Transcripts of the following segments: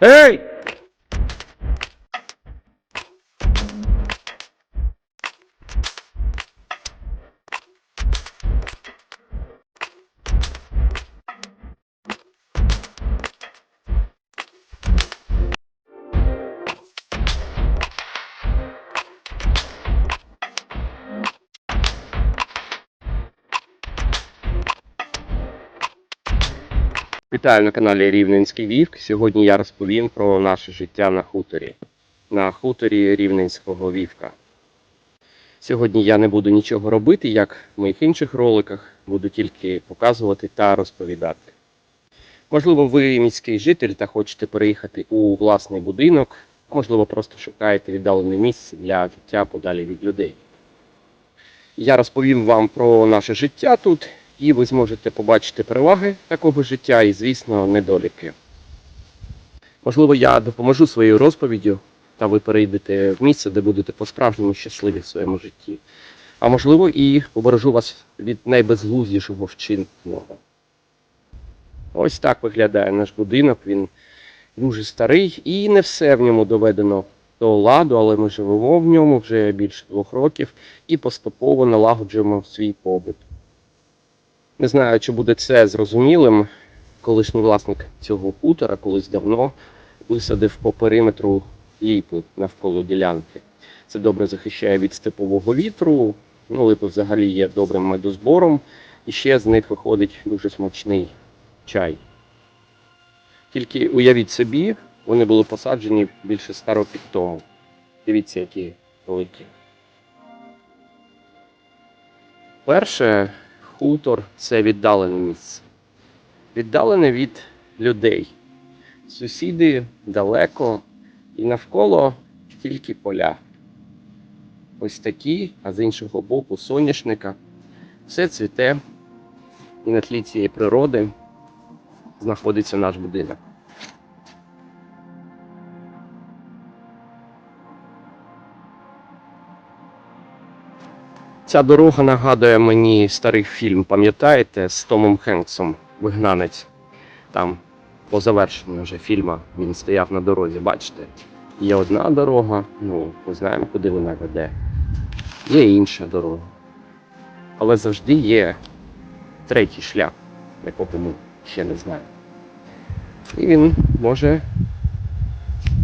Ей! Вітаю на каналі Рівненський Вівк. Сьогодні я розповім про наше життя на хуторі. На хуторі Рівненського Вівка. Сьогодні я не буду нічого робити, як в моїх інших роликах, буду тільки показувати та розповідати. Можливо, ви міський житель та хочете переїхати у власний будинок, можливо, просто шукаєте віддалене місце для життя подалі від людей. Я розповім вам про наше життя тут, і ви зможете побачити переваги такого життя і, звісно, недоліки. Можливо, я допоможу своєю розповіддю, та ви перейдете в місце, де будете по-справжньому щасливі в своєму житті. А можливо, і побережу вас від найбезглуздішого вчинку. Ось так виглядає наш будинок. Він дуже старий і не все в ньому доведено до ладу, але ми живемо в ньому вже більше двох років і поступово налагоджуємо свій побут. Не знаю, чи буде це зрозумілим. Колишній власник цього хутора колись давно висадив по периметру ліпи навколо ділянки. Це добре захищає від степового вітру. Ну, липи взагалі є добрим медозбором, і ще з них виходить дуже смачний чай. Тільки уявіть собі, вони були посаджені більше ста років тому. Дивіться, які великі. Перше, хутор це віддалене місце. Віддалене від людей. Сусіди далеко і навколо тільки поля. Ось такі, а з іншого боку соняшника. Все цвіте. І на тлі цієї природи знаходиться наш будинок. Ця дорога нагадує мені старий фільм, пам'ятаєте, з Томом Хенксом Вигнанець. Там по завершенню вже фільму він стояв на дорозі, бачите? Є одна дорога, ну, ми знаємо, куди вона веде. Є інша дорога. Але завжди є третій шлях, якого ми ще не знаємо. І він може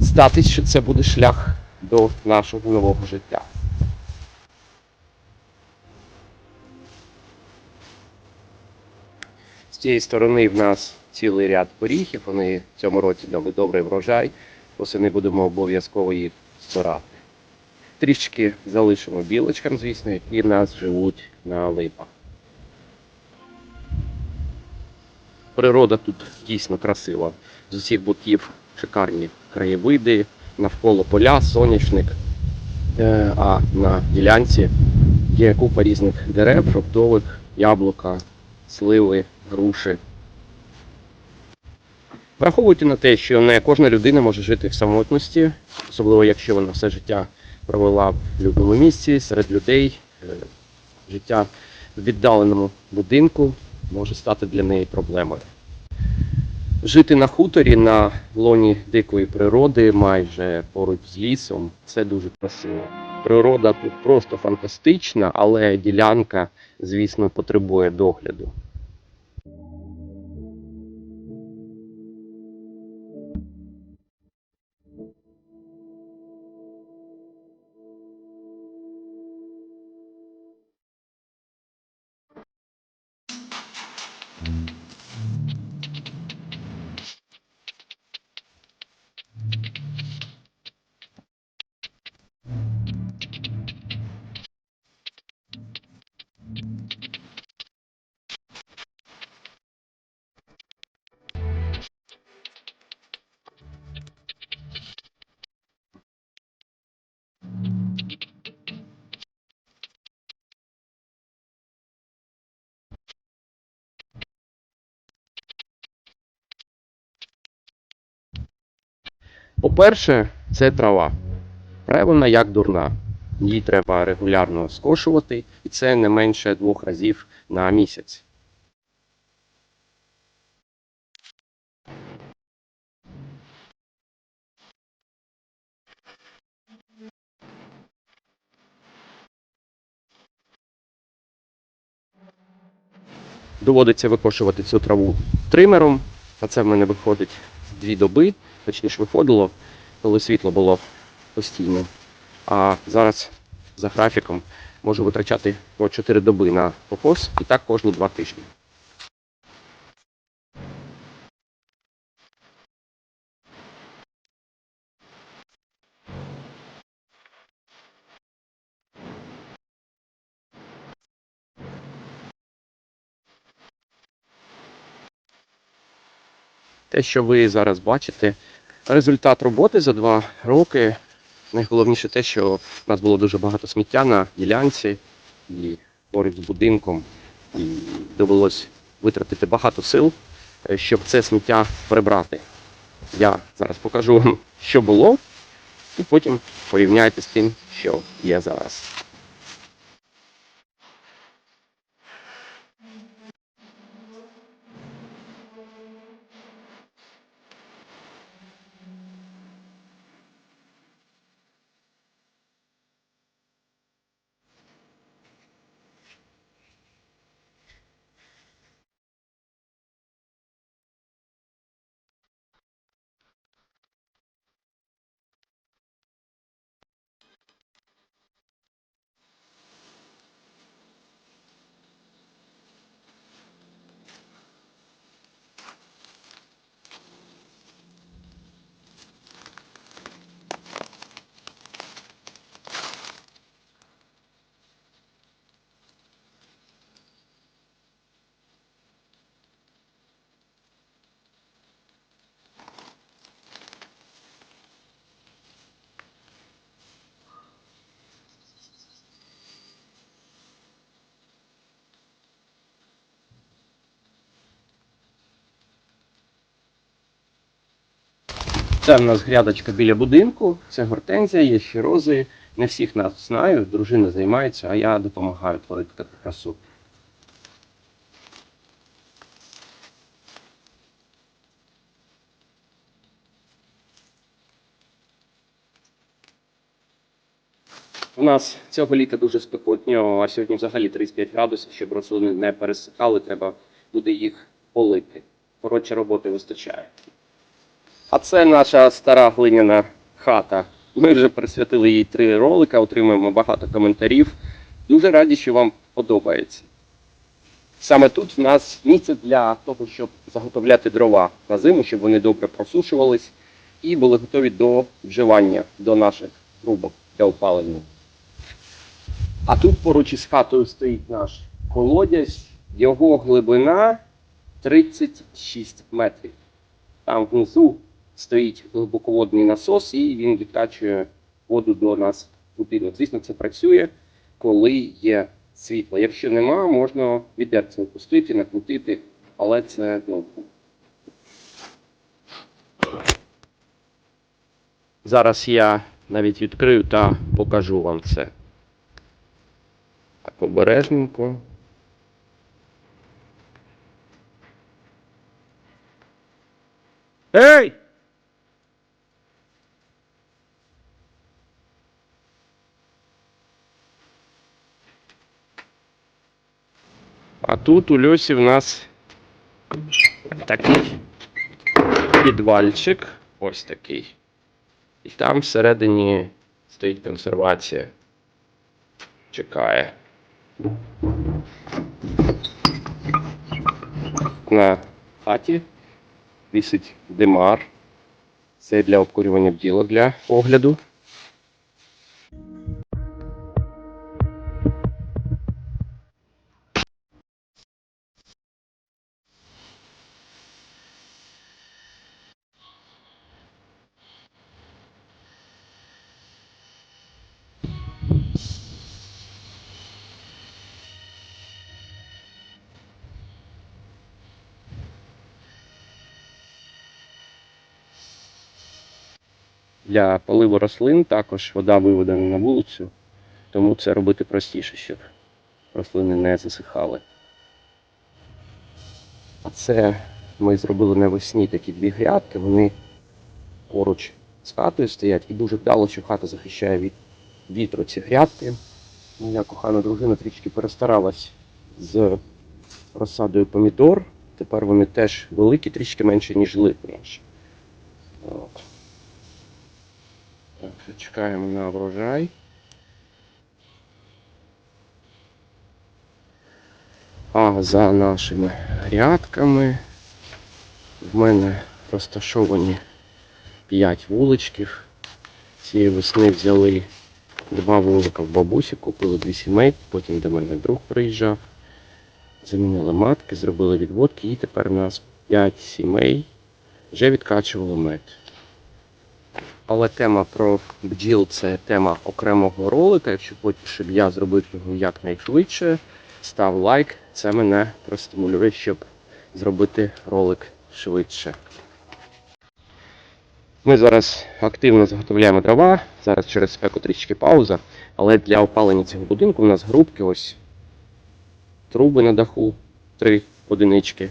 здатись, що це буде шлях до нашого нового життя. З цієї сторони в нас цілий ряд поріхів, вони в цьому році дали добрий врожай, восени будемо обов'язково їх збирати. Трішки залишимо білочкам, звісно, які в нас живуть на липах. Природа тут дійсно красива. З усіх боків шикарні краєвиди, навколо поля, соняшник. Е, А на ділянці є купа різних дерев, фруктових, яблука, сливи, груші. Враховуйте на те, що не кожна людина може жити в самотності, особливо якщо вона все життя провела в людному місці, серед людей. Е, Життя в віддаленому будинку може стати для неї проблемою. Жити на хуторі на лоні дикої природи, майже поруч з лісом, це дуже красиво. Природа тут просто фантастична, але ділянка, звісно, потребує догляду. По-перше, це трава. Правильно, як дурна. Її треба регулярно скошувати, і це не менше двох разів на місяць. Доводиться викошувати цю траву тримером, а це в мене виходить дві доби точніше виходило, коли світло було постійно. А зараз за графіком можу витрачати по 4 доби на покос і так кожні 2 тижні. Те, що ви зараз бачите, результат роботи за два роки. Найголовніше те, що в нас було дуже багато сміття на ділянці і поруч з будинком, і довелось витратити багато сил, е, щоб це сміття прибрати. Я зараз покажу вам, що було, і потім порівняйте з тим, що є зараз. Це в нас грядочка біля будинку, це гортензія, є ще рози. Не всіх нас знаю, дружина займається, а я допомагаю творити красу. У нас цього літа дуже спекотно, а сьогодні взагалі 35 градусів, щоб рослини не пересихали, треба буде їх полити. Коротше, роботи вистачає. А це наша стара глиняна хата. Ми вже присвятили їй три ролика, отримуємо багато коментарів. Дуже раді, що вам подобається. Саме тут в нас місце для того, щоб заготовляти дрова на зиму, щоб вони добре просушувались і були готові до вживання до наших грубок для опалення. А тут поруч із хатою стоїть наш колодязь, його глибина 36 метрів. Там внизу стоїть глибоководний насос, і він відкачує воду до нас будинок. Звісно, це працює, коли є світло. Якщо нема, можна відерцем пустити, накрутити, але це ну. Зараз я навіть відкрию та покажу вам це. Так, обережненько. Ей! Тут у Льосі в нас такий підвальчик. Ось такий. І там всередині стоїть консервація. Чекає. На хаті вісить димар. Це для обкурювання бділок для огляду. Для поливу рослин також вода виведена на вулицю, тому це робити простіше, щоб рослини не засихали. Це ми зробили навесні такі дві грядки, вони поруч з хатою стоять і дуже вдало, що хата захищає від вітру ці грядки. Моя кохана дружина трішки перестаралась з розсадою помідор. Тепер вони теж великі, трішки менше, ніж липні. Так, чекаємо на врожай. А за нашими грядками в мене розташовані 5 вуличків. Цієї весни взяли два вулика в бабусі, купили дві сімей, потім до мене друг приїжджав. Замінили матки, зробили відводки і тепер у нас 5 сімей вже відкачували мед. Але тема про бджіл це тема окремого ролика. Якщо хочеш, щоб я зробив його якнайшвидше, став лайк. Це мене простимулює, щоб зробити ролик швидше. Ми зараз активно заготовляємо дрова. Зараз через спеку трішки пауза. Але для опалення цього будинку у нас грубки ось труби на даху, три одинички.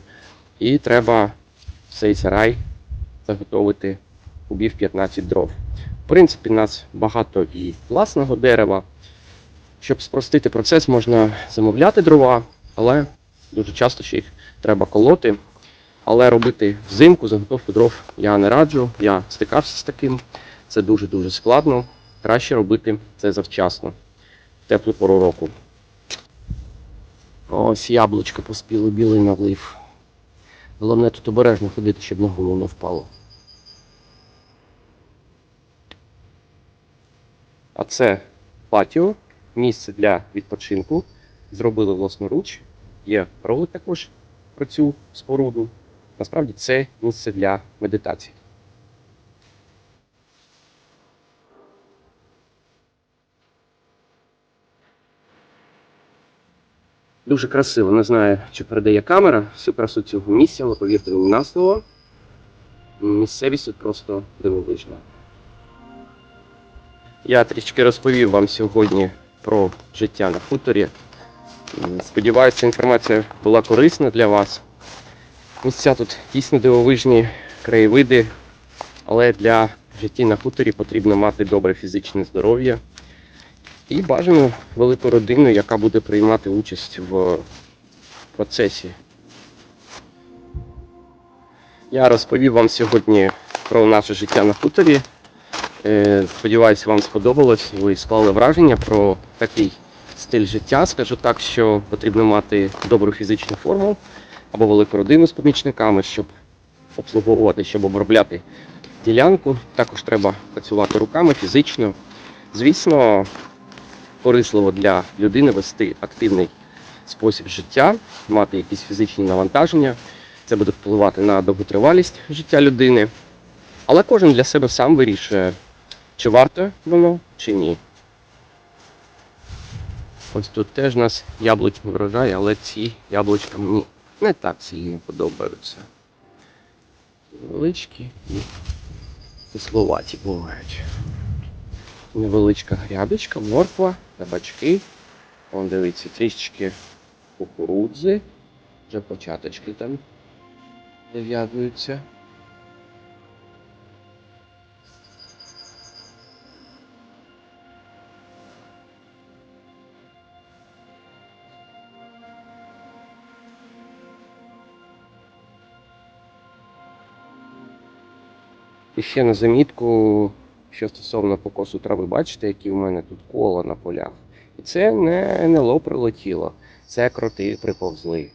І треба цей сарай заготовити кубів 15 дров. В принципі, у нас багато і власного дерева. Щоб спростити процес, можна замовляти дрова, але дуже часто ще їх треба колоти. Але робити взимку заготовку дров я не раджу. Я стикався з таким. Це дуже-дуже складно. Краще робити це завчасно, в теплу пору року. Ось яблучко поспіло, білий налив. Головне тут обережно ходити, щоб на голову не впало. А це патіо, місце для відпочинку. Зробили власноруч. Є ролик також про цю споруду. Насправді це місце для медитації. Дуже красиво. Не знаю, чи передає камера всю красу цього місця, але повірте мені на слово. Місцевість тут просто дивовижна. Я трішки розповів вам сьогодні про життя на хуторі. Сподіваюся, ця інформація була корисна для вас. Місця тут дійсно дивовижні краєвиди, але для життя на хуторі потрібно мати добре фізичне здоров'я і бажано велику родину, яка буде приймати участь в процесі. Я розповів вам сьогодні про наше життя на хуторі. Е, Сподіваюся, вам сподобалось. Ви склали враження про такий стиль життя. Скажу так, що потрібно мати добру фізичну форму або велику родину з помічниками, щоб обслуговувати, щоб обробляти ділянку. Також треба працювати руками фізично. Звісно, корисливо для людини вести активний спосіб життя, мати якісь фізичні навантаження. Це буде впливати на довготривалість життя людини. Але кожен для себе сам вирішує, чи варто воно, чи ні. Ось тут теж у нас яблучний врожай, але ці яблучка мені не так сильно подобаються. Невеличкі і кисловаті бувають. Невеличка грядочка, морква, табачки. Вон дивіться, трішечки кукурудзи. Вже початочки там зав'язуються. І ще на замітку, що стосовно покосу трави, бачите, які в мене тут кола на полях. І це не НЛО прилетіло, це кроти приповзли.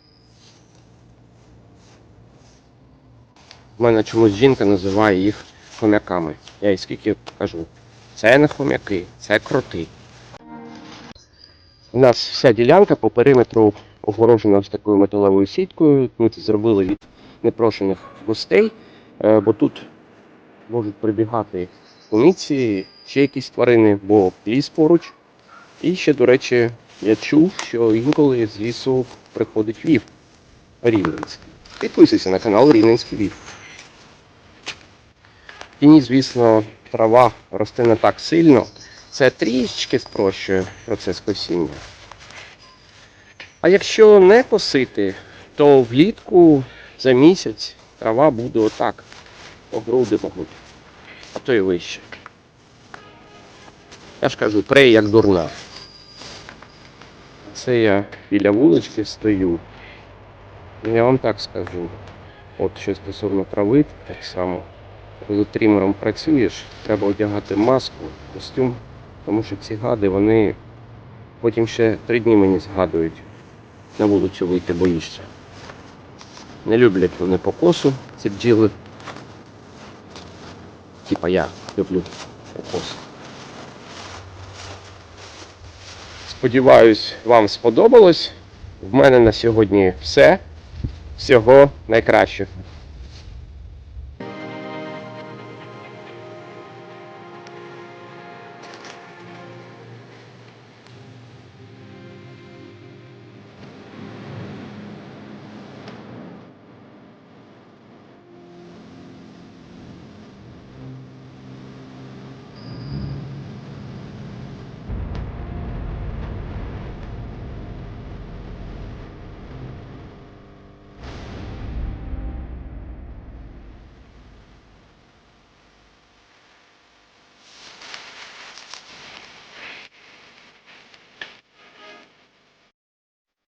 У мене чомусь жінка називає їх хомяками. Я їй скільки кажу. Це не хомяки, це кроти. У нас вся ділянка по периметру огорожена ось такою металевою сіткою. Ми це зробили від непрошених гостей, е, бо тут можуть прибігати куниці, ще якісь тварини, бо ліс поруч. І ще, до речі, я чув, що інколи з лісу приходить вів рівненський. Підписуйся на канал Рівненський Вів. В тіні, звісно, трава росте не так сильно. Це трішечки спрощує процес косіння. А якщо не косити, то влітку за місяць трава буде отак. По груди, мабуть. А то і вище. Я ж кажу, прей як дурна. Це я біля вулички стою. Я вам так скажу. От що стосовно трави, так само. Коли тримером працюєш, треба одягати маску, костюм, тому що ці гади, вони потім ще три дні мені згадують. На вулицю вийти боїшся. Не люблять вони покосу, ці бджіли. Типа я люблю покосу. Сподіваюсь, вам сподобалось. В мене на сьогодні все. Всього найкращого.